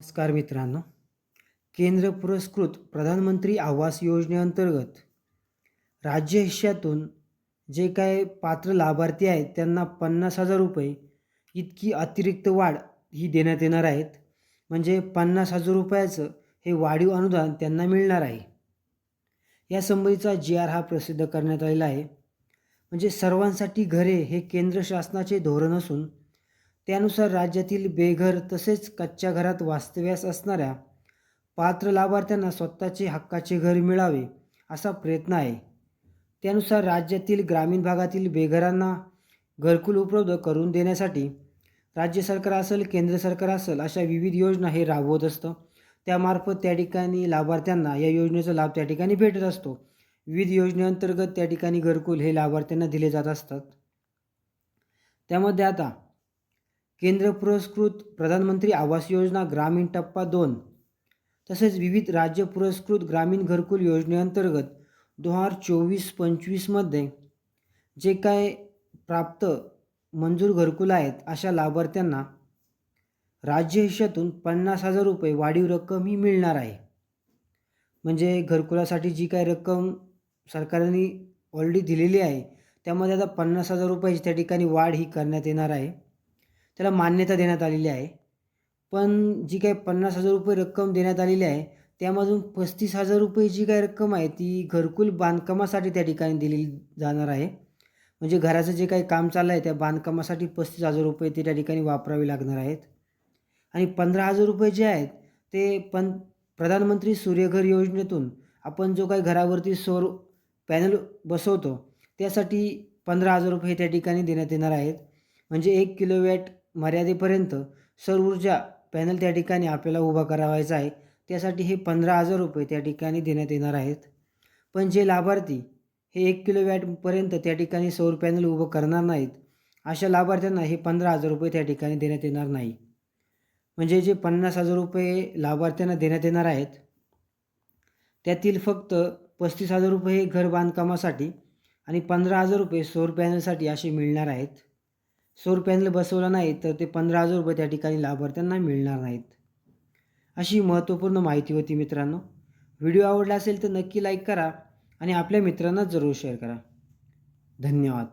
नमस्कार मित्रांनो. केंद्र पुरस्कृत प्रधानमंत्री आवास योजनेअंतर्गत राज्य हिश्श्यातून जे काय पात्र लाभार्थी आहेत त्यांना पन्नास हजार रुपये इतकी अतिरिक्त वाढ ही देण्यात येणार आहेत. म्हणजे पन्नास हजार रुपयाचं हे वाढीव अनुदान त्यांना मिळणार आहे. यासंबंधीचा जी आर हा प्रसिद्ध करण्यात आलेला आहे. म्हणजे सर्वांसाठी घरे हे केंद्र शासनाचे धोरण असून त्यानुसार राज्यातील बेघर तसेच कच्च्या घरात वास्तव्यास असणाऱ्या पात्र लाभार्थ्यांना स्वतःचे हक्काचे घर मिळावे असा प्रयत्न आहे. त्यानुसार राज्यातील ग्रामीण भागातील बेघरांना घरकुल उपलब्ध करून देण्यासाठी राज्य सरकार असेल केंद्र सरकार असेल अशा विविध योजना हे राबवत असतं. त्यामार्फत त्या ठिकाणी लाभार्थ्यांना या योजनेचा लाभ त्या ठिकाणी भेटत असतो. विविध योजनेअंतर्गत त्या ठिकाणी घरकुल हे लाभार्थ्यांना दिले जात असतात. त्यामध्ये आता केंद्र पुरस्कृत प्रधानमंत्री आवास योजना ग्रामीण टप्पा दोन तसेच विविध राज्य पुरस्कृत ग्रामीण घरकुल योजनेअंतर्गत दोन हजार चोवीस पंचवीसमध्ये जे काय प्राप्त मंजूर घरकुल आहेत अशा लाभार्थ्यांना राज्य हिश्श्यातून पन्नास हजार रुपये वाढीव रक्कम ही मिळणार आहे. म्हणजे घरकुलासाठी जी काही रक्कम सरकारने ऑलरेडी दिलेली आहे त्यामध्ये आता पन्नास हजार रुपयाची त्या ठिकाणी वाढ ही करण्यात येणार आहे. त्याला मान्यता देण्यात आलेली आहे. पण जी काही पन्नास हजार रुपये रक्कम देण्यात आलेली आहे त्यामधून पस्तीस हजार रुपये जी काही रक्कम आहे ती घरकुल बांधकामासाठी त्या ठिकाणी दिली जाणार आहे. म्हणजे घराचं जे काही काम चाललं आहे त्या बांधकामासाठी पस्तीस हजार रुपये ते त्या ठिकाणी वापरावे लागणार आहेत. आणि पंधरा हजार रुपये जे आहेत ते पण प्रधानमंत्री सूर्यघर योजनेतून आपण जो काही घरावरती सौर पॅनल बसवतो त्यासाठी पंधरा हजार रुपये त्या ठिकाणी देण्यात येणार आहेत. म्हणजे एक किलोवॅट मर्यादेपर्यंत सौर ऊर्जा पॅनल त्या ठिकाणी आपल्याला उभा करावायचा आहे. त्यासाठी हे पंधरा हजार रुपये त्या ठिकाणी देण्यात येणार आहेत. पण जे लाभार्थी हे एक किलोवॅटपर्यंत त्या ठिकाणी सौर पॅनल उभं करणार नाहीत अशा लाभार्थ्यांना हे पंधरा हजार रुपये त्या ठिकाणी देण्यात येणार नाही. म्हणजे जे पन्नास हजार रुपये लाभार्थ्यांना देण्यात येणार आहेत त्यातील फक्त पस्तीस हजार रुपये हे घर बांधकामासाठी आणि पंधरा हजार रुपये सौर पॅनलसाठी असे मिळणार आहेत. सौर बसवलं नाही तर ते पंधरा हजार रुपये त्या ठिकाणी लाभार्थ्यांना मिळणार नाहीत. अशी महत्त्वपूर्ण माहिती होती मित्रांनो. व्हिडिओ आवडला असेल तर नक्की लाईक करा आणि आपल्या मित्रांना जरूर शेअर करा. धन्यवाद.